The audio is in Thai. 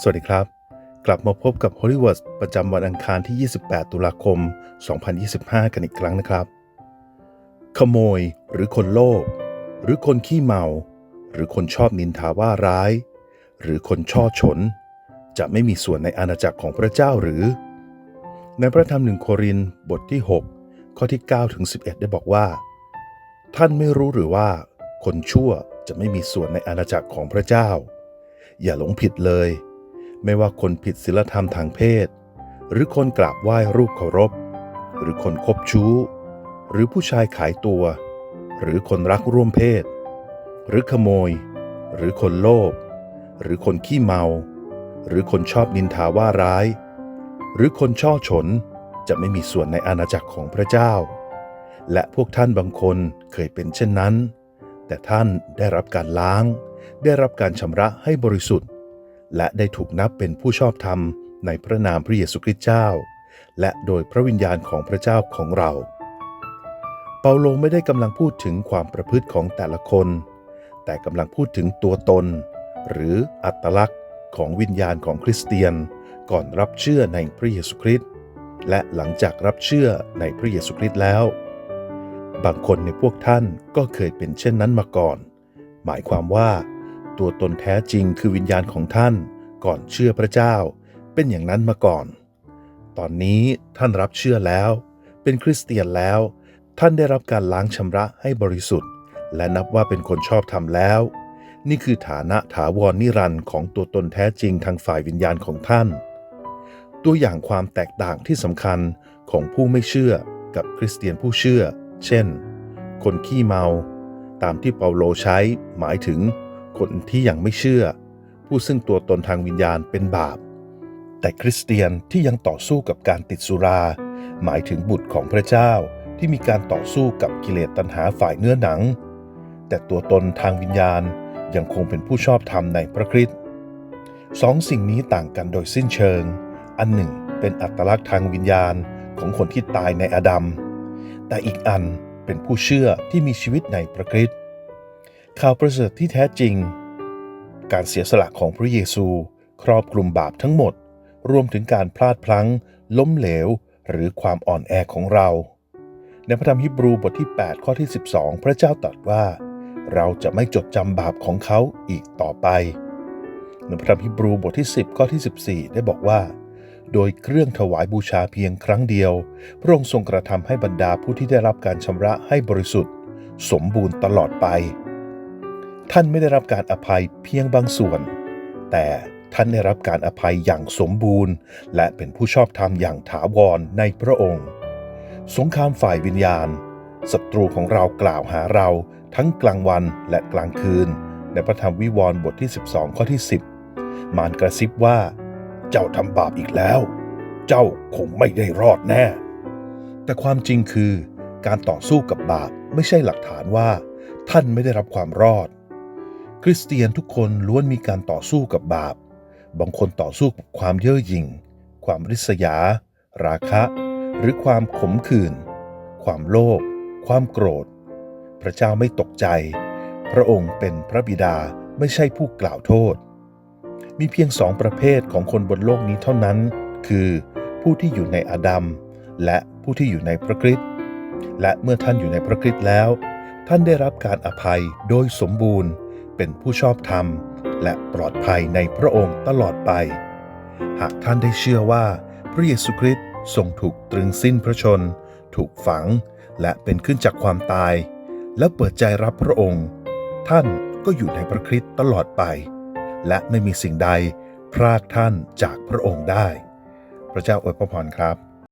สวัสดีครับ กลับมาพบกับ Hollywood ประจำวันอังคารที่ 28 ตุลาคม 2025 กันอีกครั้งนะครับ ขโมยหรือคนโลภหรือคนขี้เมา หรือคนชอบนินทาว่าร้าย หรือคนช่อฉน จะไม่มีส่วนในอาณาจักรของพระเจ้าหรือ ในพระธรรมหนึ่งโครินบทที่ 6 ข้อที่9ถึง11 ได้บอกว่า ท่านไม่รู้หรือว่า คนชั่วจะไม่มีส่วนในอาณาจักรของพระเจ้า อย่าหลงผิดเลย ไม่ว่าคนผิดศีลธรรมทางเพศ หรือคนกราบไหว้รูปเคารพ หรือคนคบชู้ หรือผู้ชายขายตัว หรือคนรักร่วมเพศ หรือขโมย หรือคนโลภหรือคนขี้เมา หรือคนชอบนินทาว่าร้าย หรือคนช่อฉนจะไม่มีส่วนในอาณาจักรของพระเจ้า และพวกท่านบางคนเคยเป็นเช่นนั้น แต่ท่านได้รับการล้าง ได้รับการชำระให้บริสุทธิ์ และได้ถูกนับเป็นผู้ชอบธรรมในพระนามพระเยซูคริสต์เจ้า และโดยพระวิญญาณของพระเจ้าของเรา เปาโลไม่ได้กำลังพูดถึงความประพฤติของแต่ละคน แต่กำลังพูดถึงตัวตน หรืออัตลักษณ์ของวิญญาณของคริสเตียน ก่อนรับเชื่อในพระเยซูคริสต์และหลังจากรับเชื่อในพระเยซูคริสต์แล้ว บางคนในพวกท่านก็เคยเป็นเช่นนั้นมาก่อน หมายความว่า ตัวตนแท้จริงคือวิญญาณของท่าน ก่อนเชื่อพระเจ้า เป็นอย่างนั้นมาก่อน ตอนนี้ท่านรับเชื่อแล้ว เป็นคริสเตียนแล้ว ท่านได้รับการล้างชำระให้บริสุทธิ์ และนับว่าเป็นคนชอบธรรมแล้ว นี่คือฐานะถาวรนิรันดร์ของตัวตนแท้จริงทางฝ่ายวิญญาณของท่าน ตัวอย่างความแตกต่างที่สำคัญของผู้ไม่เชื่อกับคริสเตียนผู้เชื่อ เช่น คนขี้เมา ตามที่เปาโลใช้หมายถึงคนที่ยังไม่เชื่อ ผู้ซึ่งตัวตนทางวิญญาณเป็นบาป แต่คริสเตียนที่ยังต่อสู้กับการติดสุรา หมายถึงบุตรของพระเจ้าที่มีการต่อสู้กับกิเลสตัณหาฝ่ายเนื้อหนัง แต่ตัวตนทางวิญญาณยังคงเป็นผู้ชอบธรรมในพระคริสต์สองสิ่งนี้ต่างกันโดยสิ้นเชิง อันหนึ่งเป็นอัตลักษณ์ทางวิญญาณของคนที่ตายในอาดัม แต่อีกอันเป็นผู้เชื่อที่มีชีวิตในพระคริสต์ข่าวประเสริฐที่แท้จริง การเสียสละของพระเยซู ครอบคลุมบาปทั้งหมด รวมถึงการพลาดพลั้ง ล้มเหลว หรือความอ่อนแอของเรา ในพระธรรมฮิบรูบทที่ 8 ข้อที่ 12 พระเจ้าตรัสว่า เราจะไม่จดจำบาปของเขาอีกต่อไปในพระธรรมฮิบรูบทที่ 10 ข้อที่ 14 ได้บอกว่า โดยเครื่องถวายบูชาเพียงครั้งเดียว พระองค์ทรงกระทำให้บรรดาผู้ที่ได้รับการชำระให้บริสุทธิ์ สมบูรณ์ตลอดไป ท่านไม่ได้รับการอภัยเพียงบางส่วน แต่ท่านได้รับการอภัยอย่างสมบูรณ์ และเป็นผู้ชอบธรรมอย่างถาวรในพระองค์ สงครามฝ่ายวิญญาณศัตรูของเรากล่าวหาเราทั้งกลางวันและกลางคืน ในพระธรรมวิวรณ์บทที่ 12 ข้อที่ 10 มารกระซิบว่า เจ้าทำบาปอีกแล้ว เจ้าคงไม่ได้รอดแน่ แต่ความจริงคือ การต่อสู้กับบาปไม่ใช่หลักฐานว่า ท่านไม่ได้รับความรอด คริสเตียนทุกคนล้วนมีการต่อสู้กับบาป บางคนต่อสู้กับความเย่อหยิ่ง ความริษยา ราคะ หรือความขมขื่น ความโลภ ความโกรธ พระเจ้าไม่ตกใจ พระองค์เป็นพระบิดาไม่ใช่ผู้กล่าวโทษ มีเพียงสองประเภทของคนบนโลกนี้เท่านั้น คือผู้ที่อยู่ในอาดัม และผู้ที่อยู่ในพระคริสต์ และเมื่อท่านอยู่ในพระคริสต์แล้ว ท่านได้รับการอภัยโดยสมบูรณ์ เป็นผู้ชอบธรรม และปลอดภัยในพระองค์ตลอดไป หากท่านได้เชื่อว่า พระเยซูคริสต์ทรงถูกตรึงสิ้นพระชน ถูกฝัง และเป็นขึ้นจากความตาย แล้วเปิดใจรับพระองค์ ท่านก็อยู่ในพระคริสต์ตลอดไป และไม่มีสิ่งใดพรากท่านจากพระองค์ได้ พระเจ้าอวยพระพรครับ